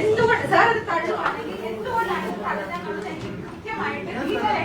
എന്തുകൊണ്ട് സാർ അത് തള്ളുവാണെങ്കിൽ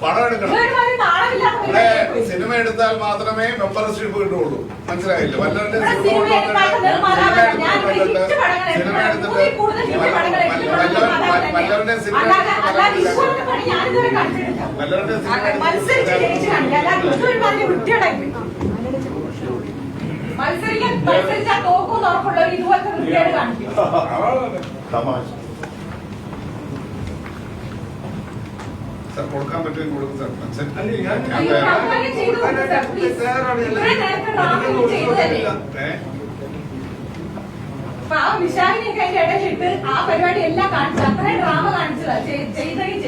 പണം എടുക്കണം ഇവിടെ സിനിമ എടുത്താൽ മാത്രമേ മെമ്പർഷിപ്പ് കിട്ടുള്ളൂ മനസ്സിലായില്ല വല്ലവരുടെ സിനിമ സിനിമ. എടുത്തിട്ട് വല്ലവരുടെ. സിനിമ. വല്ലവരുടെ. മത്സരിക്കാൻ മത്സരിച്ചാൽ തോക്കും ഉറപ്പുള്ളവർ ഇതുപോലത്തെ കാണിക്കും തമാശ സാർ കൊടുക്കാൻ പറ്റുമെങ്കിൽ കൊടുക്കും സാർ. ആ പരിപാടി എല്ലാം കാണിച്ചു അത്രയും ഡ്രാമ കാണിച്ചതാ. ചെയ്- ചെയ്തേ ചെയ്യും